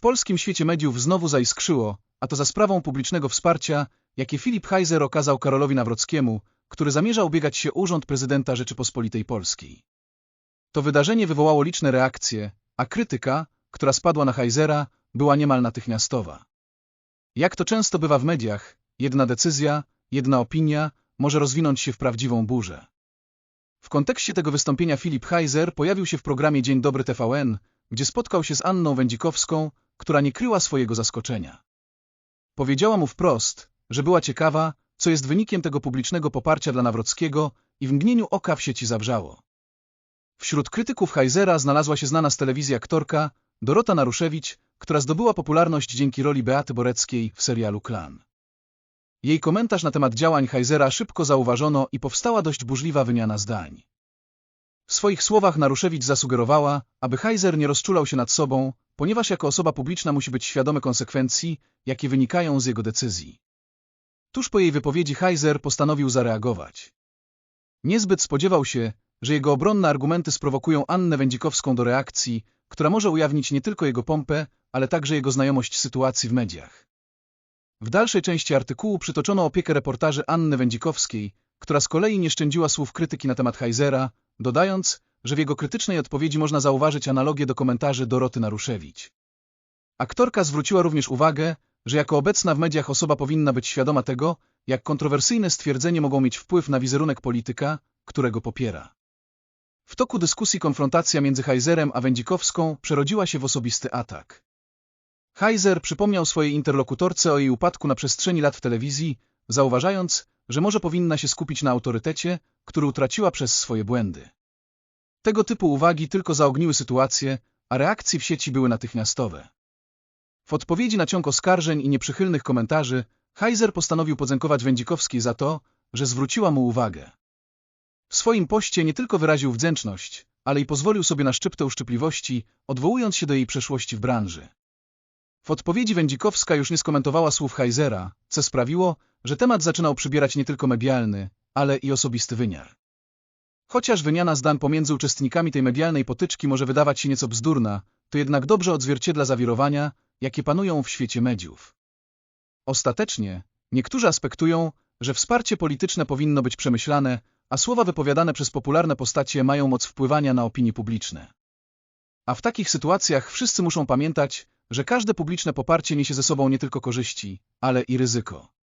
W polskim świecie mediów znowu zaiskrzyło, a to za sprawą publicznego wsparcia, jakie Filip Heiser okazał Karolowi Nawrockiemu, który zamierza ubiegać się urząd prezydenta Rzeczypospolitej Polskiej. To wydarzenie wywołało liczne reakcje, a krytyka, która spadła na Heisera, była niemal natychmiastowa. Jak to często bywa w mediach, jedna decyzja, jedna opinia może rozwinąć się w prawdziwą burzę. W kontekście tego wystąpienia Filip Heiser pojawił się w programie Dzień Dobry TVN, gdzie spotkał się z Anną Wędzikowską, która nie kryła swojego zaskoczenia. Powiedziała mu wprost, że była ciekawa, co jest wynikiem tego publicznego poparcia dla Nawrockiego i w mgnieniu oka w sieci zawrzało. Wśród krytyków Heisera znalazła się znana z telewizji aktorka Dorota Naruszewicz, która zdobyła popularność dzięki roli Beaty Boreckiej w serialu Klan. Jej komentarz na temat działań Heisera szybko zauważono i powstała dość burzliwa wymiana zdań. W swoich słowach Naruszewicz zasugerowała, aby Heiser nie rozczulał się nad sobą, ponieważ jako osoba publiczna musi być świadomy konsekwencji, jakie wynikają z jego decyzji. Tuż po jej wypowiedzi Heiser postanowił zareagować. Niezbyt spodziewał się, że jego obronne argumenty sprowokują Annę Wędzikowską do reakcji, która może ujawnić nie tylko jego pompę, ale także jego znajomość sytuacji w mediach. W dalszej części artykułu przytoczono opiekę reportaży Anny Wędzikowskiej, która z kolei nie szczędziła słów krytyki na temat Heisera, dodając, że w jego krytycznej odpowiedzi można zauważyć analogię do komentarzy Doroty Naruszewicz. Aktorka zwróciła również uwagę, że jako obecna w mediach osoba powinna być świadoma tego, jak kontrowersyjne stwierdzenie mogą mieć wpływ na wizerunek polityka, którego popiera. W toku dyskusji konfrontacja między Heiserem a Wędzikowską przerodziła się w osobisty atak. Heiser przypomniał swojej interlokutorce o jej upadku na przestrzeni lat w telewizji, zauważając, że może powinna się skupić na autorytecie, który utraciła przez swoje błędy. Tego typu uwagi tylko zaogniły sytuację, a reakcje w sieci były natychmiastowe. W odpowiedzi na ciąg oskarżeń i nieprzychylnych komentarzy, Heiser postanowił podziękować Wędzikowskiej za to, że zwróciła mu uwagę. W swoim poście nie tylko wyraził wdzięczność, ale i pozwolił sobie na szczyptę uszczypliwości, odwołując się do jej przeszłości w branży. W odpowiedzi Wędzikowska już nie skomentowała słów Heisera, co sprawiło, że temat zaczynał przybierać nie tylko medialny, ale i osobisty wymiar. Chociaż wymiana zdań pomiędzy uczestnikami tej medialnej potyczki może wydawać się nieco bzdurna, to jednak dobrze odzwierciedla zawirowania, jakie panują w świecie mediów. Ostatecznie, niektórzy aspektują, że wsparcie polityczne powinno być przemyślane, a słowa wypowiadane przez popularne postacie mają moc wpływania na opinie publiczne. A w takich sytuacjach wszyscy muszą pamiętać, że każde publiczne poparcie niesie ze sobą nie tylko korzyści, ale i ryzyko.